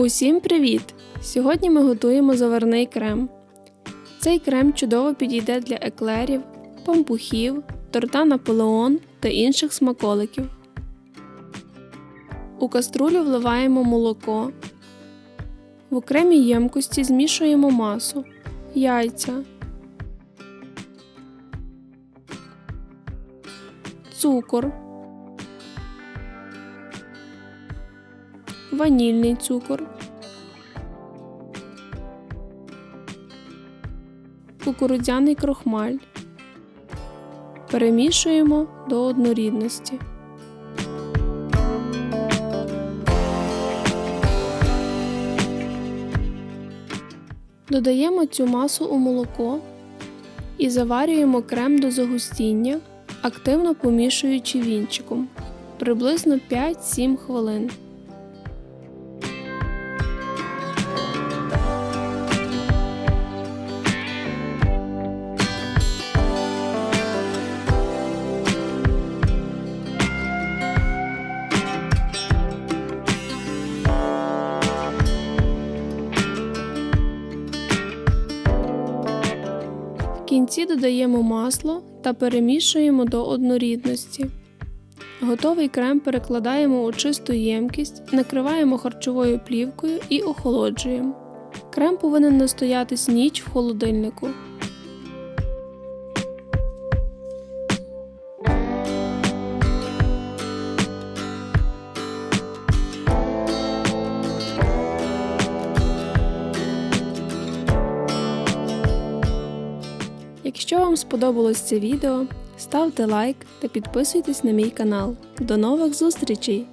Усім привіт! Сьогодні ми готуємо заварний крем. Цей крем чудово підійде для еклерів, пампухів, торта Наполеон та інших смаколиків. У каструлю вливаємо молоко. В окремій ємкості змішуємо масу, яйця, цукор, ванільний цукор, кукурудзяний крохмаль. Перемішуємо до однорідності. Додаємо цю масу у молоко і заварюємо крем до загустіння, активно помішуючи вінчиком приблизно 5-7 хвилин. Кінці додаємо масло та перемішуємо до однорідності. Готовий крем перекладаємо у чисту ємкість, накриваємо харчовою плівкою і охолоджуємо. Крем повинен настоятись ніч в холодильнику. Якщо вам сподобалось це відео, ставте лайк та підписуйтесь на мій канал. До нових зустрічей!